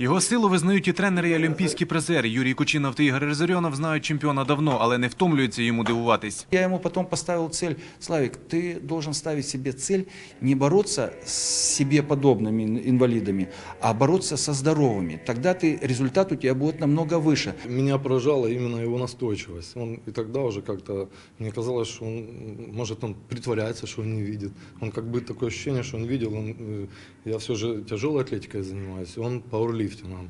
Його силу визнають і тренери, і олімпійські призери. Юрій Кучинов та Ігор Резерьонов знають чемпіона давно, але не втомлюються йому дивуватись. Я ему потом поставил цель, Славик, ты должен ставить себе цель не бороться с себе подобными ин- инвалидами, а бороться со здоровыми. Тогда ты, результат у тебя будет намного выше. Меня поражала именно его настойчивость. Он и тогда уже как-то, мне казалось, что он, может, он притворяется, что он не видит. Он как бы такое ощущение, что он видел. Он, э, я все же тяжелой атлетикой занимаюсь, он Пауэрлифтингом.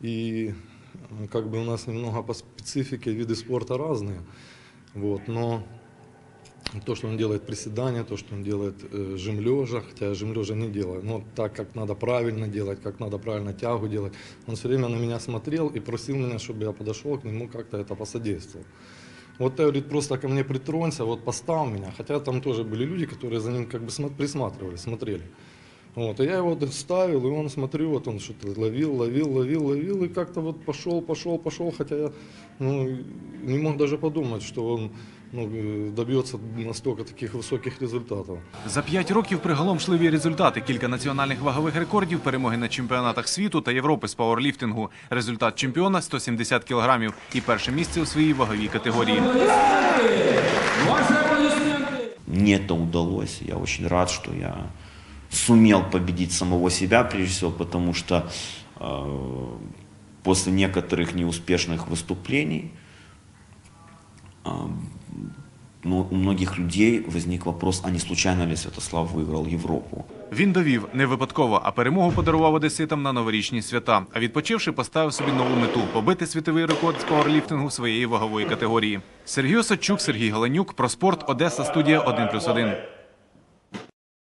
И э, как бы у нас немного по специфике виды спорта разные. Вот, но то, что он делает приседания, то, что он делает э, жим лежа, хотя жим лежа не делаю, но так, как надо правильно делать, как надо правильно тягу делать, он все время на меня смотрел и просил меня, чтобы я подошел к нему, как-то это посодействовал. Вот, ты, говорит, просто ко мне притронься, вот постав меня. Хотя там тоже были люди, которые за ним как бы присматривали, смотрели. Вот, и я его вот ставил, и он, смотрю, вот он что-то ловил, ловил, ловил, ловил, и как-то вот пошел, пошел, пошел, хотя я ну, не мог даже подумать, что он ну, э, добьется настолько таких высоких результатов. За п'ять років приголомшливі результати. Кілька національних вагових рекордів, перемоги на чемпіонатах світу та Європи з пауерліфтингу. Результат чемпіона 170 кілограмів і перше місце у своїй ваговій категорії. Мне это удалось. Я очень рад, что я сумел победить самого себя, прежде всего, потому что э, после некоторых неуспешных выступлений э, ну, у многих людей возник вопрос, а не случайно ли Святослав выиграл Европу? Він довів не випадково, а перемогу подарував одеситам на новорічні свята. А відпочивши, поставив собі нову мету побити світовий рекорд з пауерліфтингу своєї вагової категорії. Сергій Осадчук, Сергій Галенюк, про спорт Одеса, студія 1+,1.